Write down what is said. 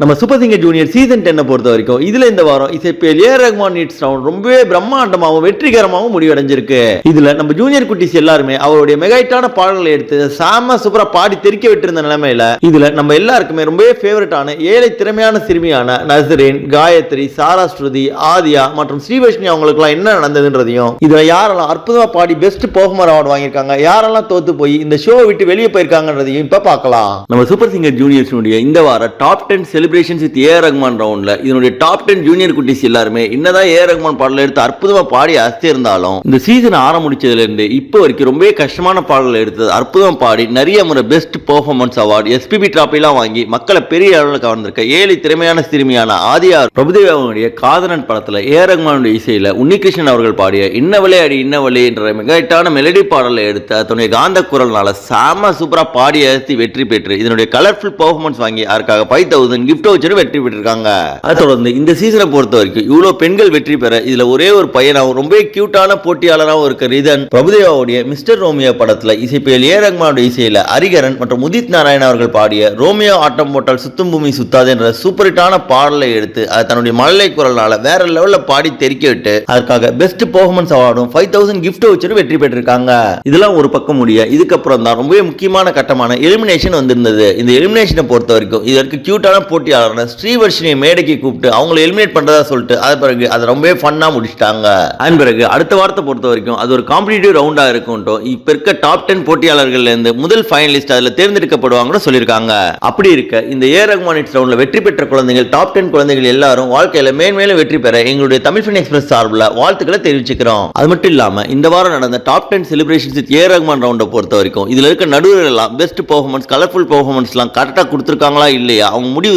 நம்ம super singer junior season டென்னை பொறுத்த வரைக்கும் இதுல இந்த வாரம் இசைப்பியல் ஏ ரஹ்மான் நீட் ரவுண்ட் ரொம்பவே பிரம்மாண்டமாகவும் வெற்றிகரமாகவும் முடிவடைஞ்சிருக்கு. இதுல நம்ம ஜூனியர் குட்டிஸ் எல்லாருமே அவருடைய மெகாயிட்டான பாடல்களை எடுத்து சாம சூப்பரா பாடி தெறிக்க விட்டிருந்த நிலைமையில இதுல நம்ம எல்லாருக்குமே ரொம்பவே ஃபேவரட்டான ஏழை திறமையான சிறுமியான நசரின் காயத்ரி சாரா ஸ்ருதி ஆதியா மற்றும் ஸ்ரீவஷ்ணி அவங்களுக்குலாம் என்ன நடந்ததுன்றதையும் இதுல யாரெல்லாம் அற்புதமா பாடி பெஸ்ட் பெர்ஃபார்மர் அவார்டு வாங்கியிருக்காங்க யாரெல்லாம் தோத்து போய் இந்த ஷோவை விட்டு வெளியே போயிருக்காங்கன்றதையும் இப்ப பார்க்கலாம். நம்ம சூப்பர் சிங்கர் ஜூனியர்ஸ்னுடைய இந்த வார top ten celebrations with A Rahman ரவுண்டில் இதனுடைய டாப் டென் ஜூனியர் குட்டிஸ் எல்லாருமே என்னதான் ஏ ரஹ்மான் பாடல எடுத்து அற்புதமாக பாடி அசத்தி இருந்தாலும் இந்த சீசன் ஆரம்பிச்சதுலேருந்து இப்போ வரைக்கும் ரொம்பவே கஷ்டமான பாடல் எடுத்து அற்புதம் பாடி நிறைய முறை பெஸ்ட் பெர்ஃபார்மன்ஸ் அவார்டு எஸ்பிபி டிராபிலாம் வாங்கி மக்களை பெரிய அளவில் கவர்ந்திருக்க ஏழை திறமையான சிறுமியான ஆதியார் பிரபுதேவாவுடைய காதலன் படத்தில் ஏ ரஹ்மானுடைய இசையில உன்னிகிருஷ்ணன் அவர்கள் பாடிய இன்னவளே அடி இன்னவளே என்ற மெகாயிட்டான மெலடி பாடலை எடுத்து தன்னுடைய காந்த குரல்னால சாம சூப்பரா பாடி அழுத்தி வெற்றி பெற்று இதனுடைய கலர்ஃபுல் பெர்ஃபார்மன்ஸ் வாங்கி அதற்காக ஃபைவ் தௌசண்ட் கிஃப்ட் வச்சரும் வெற்றி பெற்றிருக்காங்க. அதை தொடர்ந்து இந்த சீசனை பொறுத்த வரைக்கும் இவ்வளவு பெண்கள் வெற்றி பெற இதுல ஒரே ஒரு பையனாகவும் ரொம்ப கியூட்டான போட்டியாளராகவும் இருக்க ரிதன் பிரபுதேவாவுடைய மிஸ்டர் ரோமியோ படத்துல இசைப்பியல் ஏ. ரஹ்மானுடைய இசையில ஹரிகரன் மற்றும் உதித் நாராயண் அவர்கள் பாடிய ரோமியோ ஆட்டம் போட்டால் சுத்தும் பூமி சுத்தாது என்ற சூப்பர் ஹிட்டான பாடலை எடுத்து அதை தன்னுடைய மழலை குரல்னால வேற லெவல்ல பாடி தெரிக்க விட்டு அதற்காக பெஸ்ட் பெர்ஃபார்மன்ஸ் அவார்டும் ஃபைவ் தௌசண்ட் கிஃப்ட் வச்சரும் வெற்றி பெற்றிருக்காங்க. இதெல்லாம் ஒரு பக்கம் முடிய இதுக்கப்புறம் தான் ரொம்பவே முக்கியமான கட்டமான எலிமினேஷன் வந்திருந்தது. இந்த எலிமினேஷனை பொறுத்த வரைக்கும் இதற்கு கியூட்டான போட்டி போட்டியாளரான ஸ்ரீவர்ஷினியை மேடைக்கு கூப்பிட்டு அவங்களை எலிமினேட் பண்ணுறதா சொல்லிட்டு அது பிறகு அதை ரொம்பவே ஃபன்னாக முடிச்சிட்டாங்க. அதன் பிறகு அடுத்த வாரத்தை பொறுத்த வரைக்கும் அது ஒரு காம்படிட்டிவ் ரவுண்டா இருக்கும்ட்டும் இப்போ இருக்க டாப் டென் போட்டியாளர்கள்லேருந்து முதல் ஃபைனலிஸ்ட் அதுல தேர்ந்தெடுக்கப்படுவாங்கன்னு சொல்லியிருக்காங்க. அப்படி இருக்க இந்த ஏ ரகுமான் இட்ஸ் ரவுண்டில் வெற்றி பெற்ற குழந்தைகள் டாப் டென் குழந்தைகள் எல்லாரும் வாழ்க்கையில மேன்மேலும் வெற்றி பெற எங்களுடைய தமிழ் ஃபின் எக்ஸ்பிரஸ் சார்பில் வாழ்த்துக்களை தெரிவிச்சுக்கிறோம். அது மட்டும் இல்லாமல் இந்த வாரம் நடந்த top ten celebrations with A Rahman ரவுண்டை பொறுத்த வரைக்கும் இதுல இருக்க நடுவர் எல்லாம் பெஸ்ட் பெர்ஃபார்மன்ஸ் கலர்ஃபுல் பெர்ஃபார்மன்ஸ்லாம் கரெக்டாக கொடுத்துருக்காங்களா இல்லையா அவங்க முடிவு